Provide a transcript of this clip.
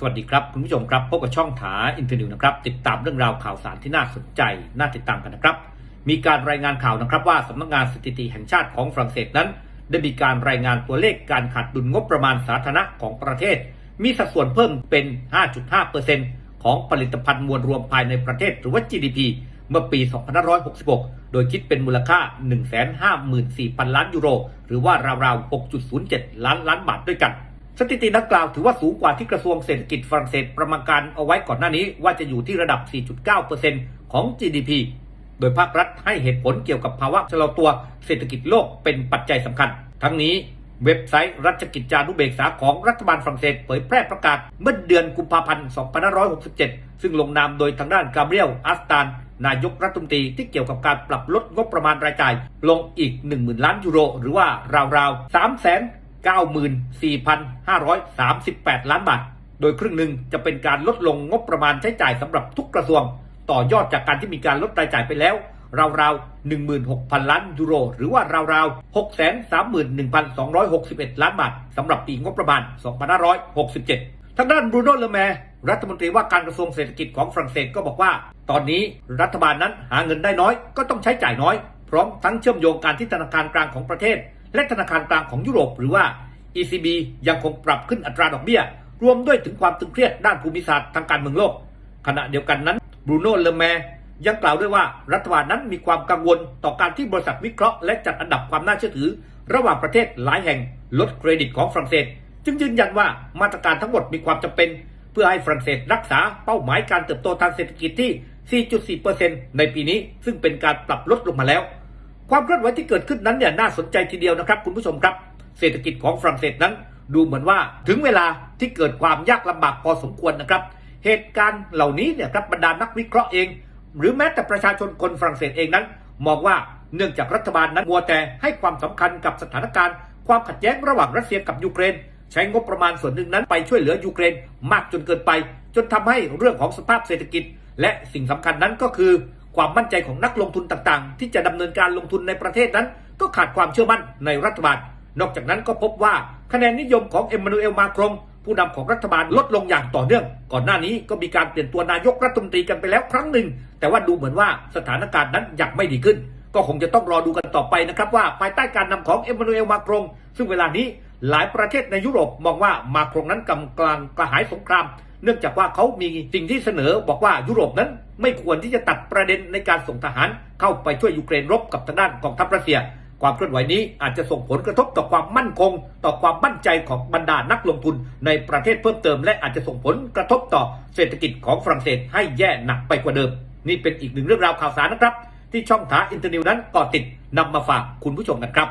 สวัสดีครับ คุณผู้ชมครับ พบกับช่องถาอินเทอร์นิวนะครับ ติดตามเรื่องราวข่าวสารที่น่าสนใจ น่าติดตามกันนะครับ มีการรายงานข่าวนะครับว่าสำนักงานสถิติแห่งชาติของฝรั่งเศสนั้น ได้มีการรายงานตัวเลขการขาดดุลงบประมาณสาธารณะของประเทศ มีสัดส่วนเพิ่มเป็น 5.5%ของผลิตภัณฑ์มวลรวมภายในประเทศหรือว่า GDP เมื่อปี 2566 โดยคิดเป็นมูลค่า 154,000 ล้านยูโร หรือว่าราวๆ 6.07 ล้านล้านบาทด้วยกัน สถิติดังกล่าวถือว่าสูงกว่าที่กระทรวงเศรษฐกิจฝรั่งเศสประมาณการเอาไว้ก่อนหน้านี้ว่าจะอยู่ที่ระดับ 4.9%ของ GDP โดยภาครัฐให้เหตุผลเกี่ยวกับภาวะชะลอตัวเศรษฐกิจโลกเป็นปัจจัยสำคัญ ทั้งนี้เว็บไซต์รัชกิจจานุเบกษาของรัฐบาลฝรั่งเศสเผยแพร่ประกาศเมื่อเดือนกุมภาพันธ์ 2567 ซึ่งลงนามโดยทางด้านกาเบรียลอัสตาน นายกรัฐมนตรีที่เกี่ยวกับการปรับลดงบประมาณรายจ่าย ลงอีก 10,000 ล้านยูโร หรือว่าราวๆ3 0 0 0 0 94,538 ล้านบาท โดยครึ่งหนึ่งจะเป็นการลดลงงบประมาณใช้จ่ายสำหรับทุกกระทรวง ต่อยอดจากการที่มีการลดรายจ่ายไปแล้ว ราวๆ 16,000 ล้านยูโร หรือว่าราวๆ 631,261 ล้านบาทสำหรับปีงบประมาณ 2567 ทางด้านบรูโน่เลแมร์รัฐมนตรีว่าการกระทรวงเศรษฐกิจของฝรั่งเศสก็บอกว่า ตอนนี้รัฐบาลนั้นหาเงินได้น้อยก็ต้องใช้จ่ายน้อย พร้อมทั้งเชื่อมโยงการที่ธนาคารกลางของประเทศ และธนาคารกลางของยุโรปหรือว่า ECB ยังคงปรับขึ้นอัตราดอกเบี้ย รวมด้วยถึงความตึงเครียดด้านภูมิศาสตร์ทางการเมืองโลก ขณะเดียวกันนั้นบรูโน่เลแมร์ยังกล่าวด้วยว่ารัฐบาลนั้นมีความกังวลต่อการที่บริษัทวิเคราะห์และจัดอันดับความน่าเชื่อถือ ระหว่างประเทศหลายแห่งลดเครดิตของฝรั่งเศส จึงยืนยันว่ามาตรการทั้งหมดมีความจำเป็น เพื่อให้ฝรั่งเศสรักษาเป้าหมายการเติบโตทางเศรษฐกิจที่ 4.4%ในปีนี้ ซึ่งเป็นการปรับลดลงมาแล้ว ความเคลื่อนไหวที่เกิดขึ้นนั้นเนี่ยน่าสนใจทีเดียวนะครับ คุณผู้ชมครับ เศรษฐกิจของฝรั่งเศสนั้น ดูเหมือนว่าถึงเวลาที่เกิดความยากลำบากพอสมควรนะครับ เหตุการณ์เหล่านี้เนี่ยครับบรรดานักวิเคราะห์เอง หรือแม้แต่ประชาชนคนฝรั่งเศสเองนั้น มองว่าเนื่องจากรัฐบาลนั้นมัวแต่ให้ความสำคัญกับสถานการณ์ ความขัดแย้งระหว่างรัสเซียกับยูเครน ใช้งบประมาณส่วนหนึ่งนั้นไปช่วยเหลือยูเครนมากจนเกินไป จนทำให้เรื่องของสภาพเศรษฐกิจ และสิ่งสำคัญนั้นก็คือ ความมั่นใจของนักลงทุนต่างๆ ที่จะดำเนินการลงทุนในประเทศนั้น ก็ขาดความเชื่อมั่นในรัฐบาล นอกจากนั้นก็พบว่าคะแนนนิยมของเอ็มมานูเอลมาครงผู้นำของรัฐบาลลดลงอย่างต่อเนื่อง ก่อนหน้านี้ก็มีการเปลี่ยนตัวนายกรัฐมนตรีกันไปแล้วครั้งหนึ่ง แต่ว่าดูเหมือนว่าสถานการณ์นั้นยังไม่ดีขึ้น ก็คงจะต้องรอดูกันต่อไปนะครับว่าภายใต้การนำของเอ็มมานูเอลมาครงซึ่งเวลานี้หลายประเทศในยุโรปมองว่ามาครงนั้นกำลังกระหายสงคราม เนื่องจากว่าเขามีสิ่งที่เสนอบอกว่ายุโรปนั้น ไม่ควรที่จะตัดประเด็นในการส่งทหารเข้าไปช่วยยูเครนรบกับทางด้านกองทัพรัสเซีย ความเคลื่อนไหวนี้อาจจะส่งผลกระทบต่อความมั่นคง ต่อความมั่นใจของบรรดานักลงทุนในประเทศเพิ่มเติม และอาจจะส่งผลกระทบต่อเศรษฐกิจของฝรั่งเศสให้แย่หนักไปกว่าเดิม นี่เป็นอีกหนึ่งเรื่องราวข่าวสารนะครับ ที่ช่องถาอินเตอร์นิวนั้นก่อติดนำมาฝากคุณผู้ชมกันครับ